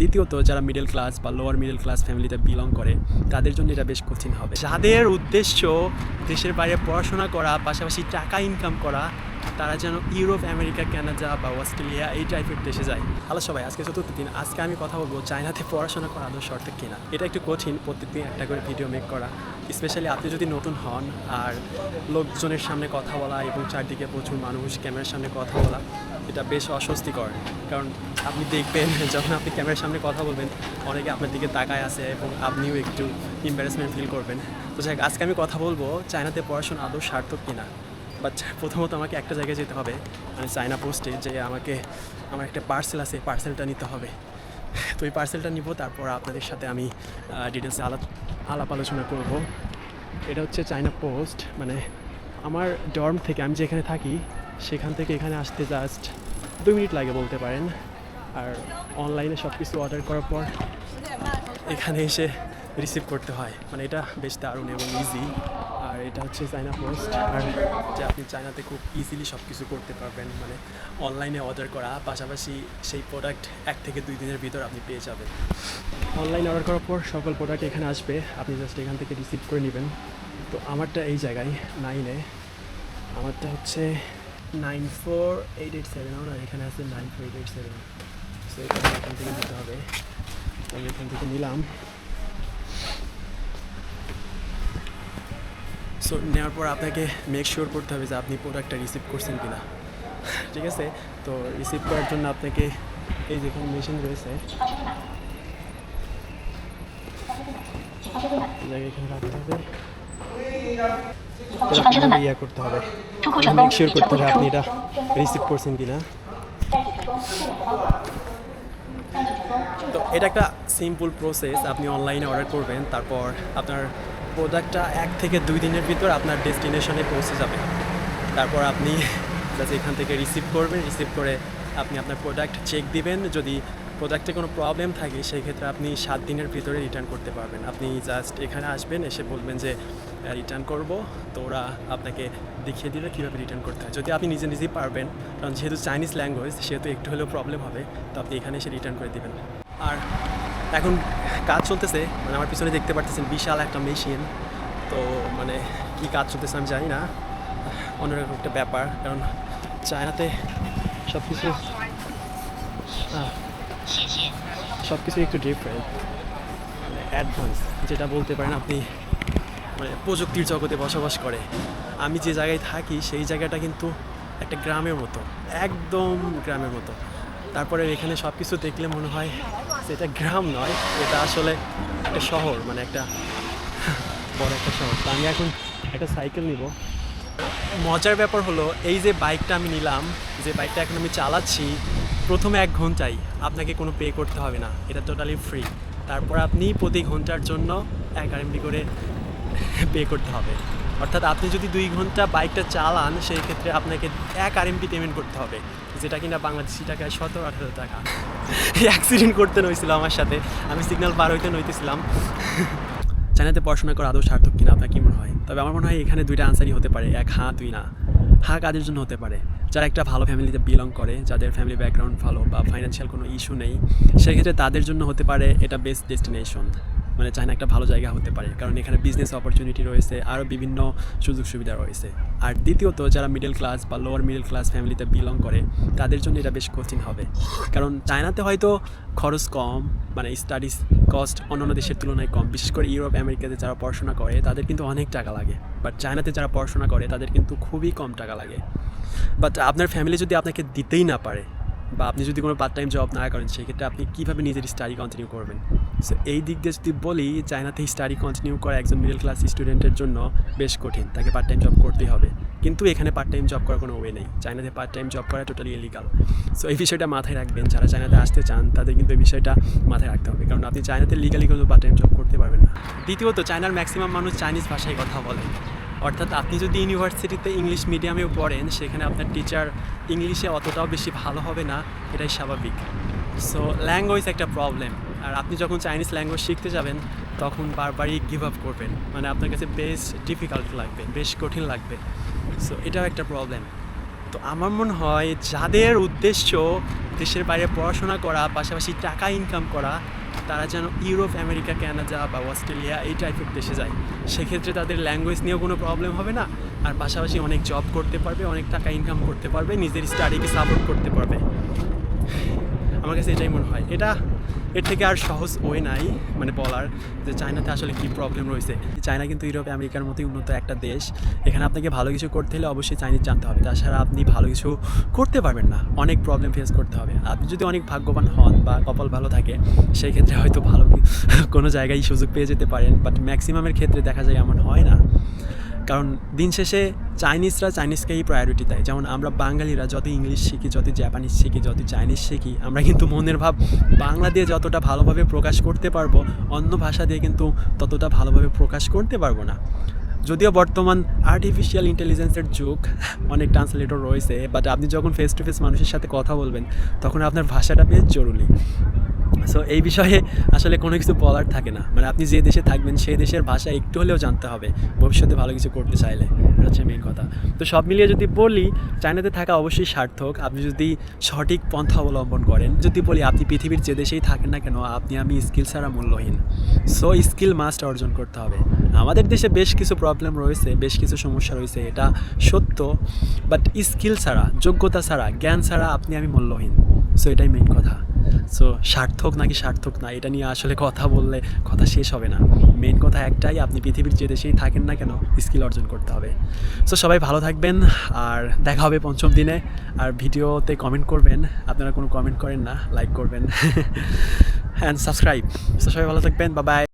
দ্বিতীয়ত যারা middle class বা লোয়ার মিডল ক্লাস ফ্যামিলিতে বিলং করে, তাদের জন্য এটা বেশ কঠিন হবে। যাদের উদ্দেশ্য দেশের বাইরে পড়াশোনা করা, পাশাপাশি টাকা ইনকাম করা, তারা যেন ইউরোপ আমেরিকা কানাডা বা অস্ট্রেলিয়া এই টাইপের দেশে যায়। হ্যালো সবাই, আজকে চতুর্থ দিন। আজকে আমি কথা বলব চায়নাতে পড়াশোনা করা আদৌ শর্ত কিনা। এটা একটু কঠিন, প্রত্যেকদিন একটা করে ভিডিও মেক করা। স্পেশালি আপনি যদি নতুন হন আর লোকজনের সামনে কথা বলা এবং চারদিকে প্রচুর মানুষ ক্যামেরার সামনে কথা বলা এটা বেশ অস্বস্তিকর। কারণ আপনি দেখবেন যখন আপনি ক্যামেরার সামনে কথা বলবেন, অনেকে আপনার দিকে তাকায় আছে এবং আপনিও একটু ইম্বারেসমেন্ট ফিল করবেন। তো যাই আজকে আমি কথা বলব চায়নাতে পড়াশোনা আদৌ সার্থক কিনা? বাট প্রথমত আমাকে একটা জায়গায় যেতে হবে মানে চায়না পোস্টে যে আমাকে, আমার একটা পার্সেল আছে পার্সেলটা নিতে হবে। তো এই পার্সেলটা নিব, তারপর আপনাদের সাথে আমি ডিটেলসে আলাপ আলাপ আলোচনা করব। এটা হচ্ছে চায়না পোস্ট মানে আমার ডর্ম থেকে আমি যেখানে থাকি সেখান থেকে এখানে আসতে জাস্ট দু মিনিট লাগে বলতে পারেন। আর অনলাইনে সব কিছু অর্ডার করার পর এখানে এসে রিসিভ করতে হয়। মানে এটা বেশ দারুণ এবং ইজি আর এটা হচ্ছে চায়না পোস্ট আর যে আপনি চায়নাতে খুব ইজিলি সব কিছু করতে পারবেন। মানে অনলাইনে অর্ডার করা, পাশাপাশি সেই প্রোডাক্ট এক থেকে দুই দিনের ভিতর আপনি পেয়ে যাবেন। অনলাইনে অর্ডার করার পর সকল প্রোডাক্ট এখানে আসবে। আপনি জাস্ট এখান থেকে রিসিভ করে নেবেন। তো আমারটা এই জায়গায় নাইনে আমারটা হচ্ছে nine four eight eight seven না এখানে আছে nine four eight eight seven so এখানে থেকে নিতে হবে আমি এখান থেকে নিলাম সো নেওয়ার পর আপনাকে মেক শিওর করতে হবে যে আপনি প্রোডাক্টটা রিসিভ করছেন কিনা। ঠিক আছে? তো রিসিভ করার জন্য আপনাকে এই যেখানে মেশিন রয়েছে। এখানে রাখতে হবে। ইয়া করতে হবে? মেক শিওর করতে হবে আপনি এটা রিসিভ করছেন কিনা? তো এটা একটা সিম্পল প্রসেস আপনি অনলাইনে অর্ডার করবেন তারপর আপনার প্রোডাক্টটা এক থেকে দুই দিনের ভিতর আপনার ডেস্টিনেশনে পৌঁছে যাবে। তারপর আপনি জাস্ট এখান থেকে রিসিভ করবেন। রিসিভ করে আপনি আপনার প্রোডাক্ট চেক দিবেন। যদি প্রোডাক্টে কোনো প্রবলেম থাকে, সেই ক্ষেত্রে আপনি সাত দিনের ভিতরে রিটার্ন করতে পারবেন। আপনি জাস্ট এখানে আসবেন, এসে বলবেন যে রিটার্ন করব। তো ওরা আপনাকে দেখিয়ে দিবে কীভাবে রিটার্ন করতে হয়। যদি আপনি নিজে নিজেই পারবেন, কারণ যেহেতু চাইনিজ ল্যাঙ্গুয়েজ সেহেতু একটু হলেও প্রবলেম হবে, তো আপনি এখানে এসে রিটার্ন করে দেবেন। আর এখন কাজ চলতেছে মানে আমার পিছনে দেখতে পারতেছেন বিশাল একটা মেশিন তো মানে কি কাজ চলতেছে আমি জানি না। অন্যরকম একটা ব্যাপার, কারণ চায়নাতে সব কিছু সব কিছু একটু ডিফারেন্ট মানে অ্যাডভান্স যেটা বলতে পারেন আপনি মানে প্রযুক্তির জগতে বসবাস করে। আমি যে জায়গায় থাকি, সেই জায়গাটা কিন্তু একটা গ্রামের মতো, একদম গ্রামের মতো। তারপরে এখানে সব কিছু দেখলে মনে হয় এটা গ্রাম নয়, এটা আসলে একটা শহর মানে একটা বড় একটা শহর। তো আমি এখন একটা সাইকেল নিব। মজার ব্যাপার হলো, এই যে বাইকটা আমি নিলাম, যে বাইকটা এখন আমি চালাচ্ছি প্রথমে এক ঘন্টাই আপনাকে কোনো পে করতে হবে না। এটা টোটালি ফ্রি তারপর আপনি প্রতি ঘণ্টার জন্য এক আরএমবি করে পে করতে হবে। অর্থাৎ আপনি যদি দুই ঘণ্টা বাইকটা চালান, সেই ক্ষেত্রে আপনাকে এক আরএমপি পেমেন্ট করতে হবে। যেটা কিনা বাংলাদেশি টাকায় সতেরো আঠারো টাকা। অ্যাক্সিডেন্ট করতে নইছিল আমার সাথে। আমি সিগন্যাল পার হইতে নইতেছিলাম। চায়নাতে পড়াশোনা করা আদৌ সার্থক কিনা, আপনার কি মনে হয়? তবে আমার মনে হয় এখানে দুইটা আনসারই হতে পারে। এক হ্যাঁ দুই, না। হ্যাঁ কাদের জন্য হতে পারে। যারা একটা ভালো ফ্যামিলিতে বিলং করে, যাদের ফ্যামিলি ব্যাকগ্রাউন্ড ভালো বা ফাইন্যান্সিয়াল কোনো ইস্যু নেই, সেক্ষেত্রে তাদের জন্য হতে পারে এটা বেস্ট ডেস্টিনেশন মানে চায়না একটা ভালো জায়গা হতে পারে। কারণ এখানে বিজনেস অপরচুনিটি রয়েছে, আরও বিভিন্ন সুযোগ সুবিধা রয়েছে। আর দ্বিতীয়ত, যারা মিডল ক্লাস বা লোয়ার মিডল ক্লাস ফ্যামিলিতে বিলং করে, তাদের জন্য এটা বেশ কঠিন হবে। কারণ চায়নাতে হয়তো খরচ কম মানে স্টাডিজ কস্ট অন্যান্য দেশের তুলনায় কম। বিশেষ করে ইউরোপ, আমেরিকাতে যারা পড়াশোনা করে, তাদের কিন্তু অনেক টাকা লাগে। বাট চায়নাতে যারা পড়াশোনা করে, তাদের কিন্তু খুবই কম টাকা লাগে। বাট আপনার ফ্যামিলি যদি আপনাকে দিতেই না পারে, বা আপনি যদি কোনো পার্ট টাইম জব না করেন, সেক্ষেত্রে আপনি কীভাবে নিজের স্টাডি কন্টিনিউ করবেন? সো এই দিক দিয়ে যদি বলি চায়নাতে স্টাডি কন্টিনিউ করা একজন মিডল ক্লাস স্টুডেন্টের জন্য বেশ কঠিন। তাকে পার্ট টাইম জব করতেই হবে। কিন্তু এখানে পার্ট টাইম জব করার কোনো ওয়ে নেই। চায়নাতে পার্ট টাইম জব করা টোটালি ইলিগাল সো এই বিষয়টা মাথায় রাখবেন। যারা চায়নাতে আসতে চান, তাদের কিন্তু এই বিষয়টা মাথায় রাখতে হবে। কারণ আপনি চায়নাতে লিগালি কোনো পার্ট টাইম জব করতে পারবেন না। দ্বিতীয়ত, চায়নার ম্যাক্সিমাম মানুষ চাইনিজ ভাষায় কথা বলে। অর্থাৎ আপনি যদি ইউনিভার্সিটিতে ইংলিশ মিডিয়ামেও পড়েন, সেখানে আপনার টিচার ইংলিশে অতটাও বেশি ভালো হবে না। এটাই স্বাভাবিক। সো ল্যাঙ্গুয়েজ একটা প্রবলেম আর আপনি যখন চাইনিজ ল্যাঙ্গুয়েজ শিখতে যাবেন, তখন বারবারই গিভ আপ করবেন। মানে আপনার কাছে বেশ ডিফিকাল্ট লাগবে, বেশ কঠিন লাগবে। সো এটাও একটা প্রবলেম তো আমার মনে হয় যাদের উদ্দেশ্য দেশের বাইরে পড়াশোনা করা, পাশাপাশি টাকা ইনকাম করা, তারা যেন ইউরোপ আমেরিকা কানাডা বা অস্ট্রেলিয়া এই টাইপের দেশে যায়। সেক্ষেত্রে তাদের ল্যাঙ্গুয়েজ নিয়েও কোনো প্রবলেম হবে না। আর পাশাপাশি অনেক জব করতে পারবে, অনেক টাকা ইনকাম করতে পারবে, নিজের স্টাডিকে সাপোর্ট করতে পারবে। আমার কাছে এটাই মনে হয়। এটা এর থেকে আর সহজ ওয়ে নাই মানে বলার যে চায়নাতে আসলে কী প্রবলেম রয়েছে। চায়না কিন্তু ইউরোপ, আমেরিকার মতোই উন্নত একটা দেশ। এখানে আপনাকে ভালো কিছু করতে হলে অবশ্যই চাইনিজ জানতে হবে। তাছাড়া আপনি ভালো কিছু করতে পারবেন না। অনেক প্রবলেম ফেস করতে হবে। আপনি যদি অনেক ভাগ্যবান হন বা কপাল ভালো থাকে সেই ক্ষেত্রে হয়তো ভালো কোনো জায়গায় সুযোগ পেয়ে যেতে পারেন। বাট ম্যাক্সিমামের ক্ষেত্রে দেখা যায় এমন হয় না। কারণ দিন শেষে চাইনিজরা চাইনিজকেই প্রায়োরিটি দেয়। যেমন আমরা বাঙালিরা যত ইংলিশ শিখি যত জাপানিজ শিখি যত চাইনিজ শিখি, আমরা কিন্তু মনের ভাব বাংলা দিয়ে যতটা ভালোভাবে প্রকাশ করতে পারব, অন্য ভাষা দিয়ে কিন্তু ততটা ভালোভাবে প্রকাশ করতে পারব না। যদিও বর্তমান আর্টিফিশিয়াল ইন্টেলিজেন্সের যুগ, অনেক ট্রান্সলেটর রয়েছে বাট আপনি যখন ফেস টু ফেস মানুষের সাথে কথা বলবেন, তখন আপনার ভাষাটা বেশ জরুরি। সো এই বিষয়ে আসলে কোনো কিছু বলার থাকে না। মানে আপনি যে দেশে থাকবেন, সেই দেশের ভাষা একটু হলেও জানতে হবে। ভবিষ্যতে ভালো কিছু করতে চাইলে। এটা হচ্ছে মেন কথা। তো সব মিলিয়ে যদি বলি, চায়নাতে থাকা অবশ্যই সার্থক। আপনি যদি সঠিক পন্থা অবলম্বন করেন, যদি বলি আপনি পৃথিবীর যে দেশেই থাকেন না কেন, আপনি, আমি স্কিল ছাড়া মূল্যহীন। সো স্কিল মাস্ট অর্জন করতে হবে। আমাদের দেশে বেশ কিছু প্রবলেম রয়েছে, বেশ কিছু সমস্যা রয়েছে। এটা সত্য। বাট স্কিল ছাড়া, যোগ্যতা ছাড়া, জ্ঞান ছাড়া আপনি, আমি মূল্যহীন। সো এটাই মেন কথা। সো সার্থক নাকি সার্থক না? এটা নিয়ে আসলে কথা বললে কথা শেষ হবে না। মেন কথা একটাই, আপনি পৃথিবীর যে দেশেই থাকেন না কেন স্কিল অর্জন করতে হবে। সো সবাই ভালো থাকবেন, আর দেখা হবে পঞ্চম দিনে। আর ভিডিওতে কমেন্ট করবেন। আপনারা কোনো কমেন্ট করেন না লাইক করবেন। অ্যান্ড সাবস্ক্রাইব সো সবাই ভালো থাকবেন বা বাই